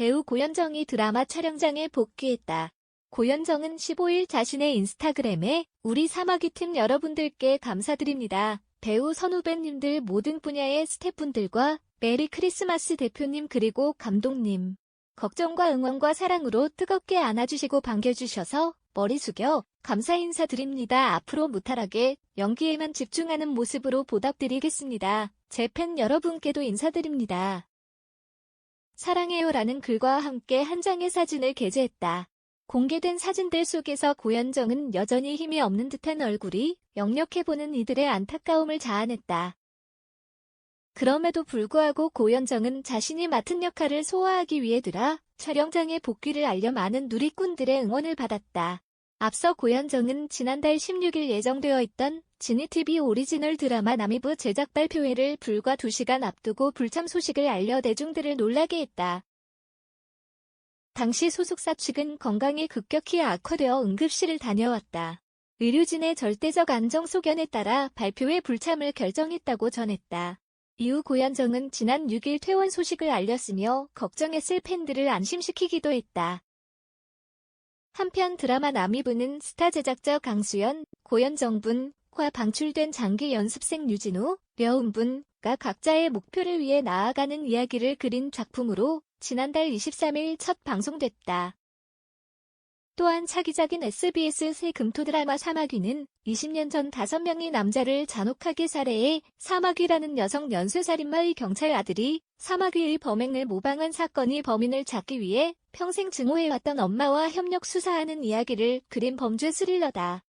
배우 고현정이 드라마 촬영장에 복귀했다. 고현정은 15일 자신의 인스타그램에 우리 사마귀 팀 여러분들께 감사드립니다. 배우 선후배님들 모든 분야의 스태프분들과 메리 크리스마스 대표님 그리고 감독님. 걱정과 응원과 사랑으로 뜨겁게 안아주시고 반겨주셔서 머리 숙여 감사 인사드립니다. 앞으로 무탈하게 연기에만 집중하는 모습으로 보답드리겠습니다. 제 팬 여러분께도 인사드립니다. 사랑해요라는 글과 함께 한 장의 사진을 게재했다. 공개된 사진들 속에서 고현정은 여전히 힘이 없는 듯한 얼굴이 역력해 보는 이들의 안타까움을 자아냈다. 그럼에도 불구하고 고현정은 자신이 맡은 역할을 소화하기 위해 들아 촬영장에 복귀를 알려 많은 누리꾼들의 응원을 받았다. 앞서 고현정은 지난달 16일 예정되어 있던 지니TV 오리지널 드라마 남이부 제작 발표회를 불과 2시간 앞두고 불참 소식을 알려 대중들을 놀라게 했다. 당시 소속사 측은 건강이 급격히 악화되어 응급실을 다녀왔다. 의료진의 절대적 안정 소견에 따라 발표회 불참을 결정했다고 전했다. 이후 고현정은 지난 6일 퇴원 소식을 알렸으며 걱정했을 팬들을 안심시키기도 했다. 한편 드라마 남이부는 스타 제작자 강수연, 고현정 분 과 방출된 장기 연습생 유진우, 려운 분가 각자의 목표를 위해 나아가는 이야기를 그린 작품으로 지난달 23일 첫 방송됐다. 또한 차기작인 SBS 새 금토 드라마 사마귀는 20년 전 5명의 남자를 잔혹하게 살해해 사마귀라는 여성 연쇄살인마의 경찰 아들이 사마귀의 범행을 모방한 사건이 범인을 잡기 위해 평생 증오해왔던 엄마와 협력 수사하는 이야기를 그린 범죄 스릴러다.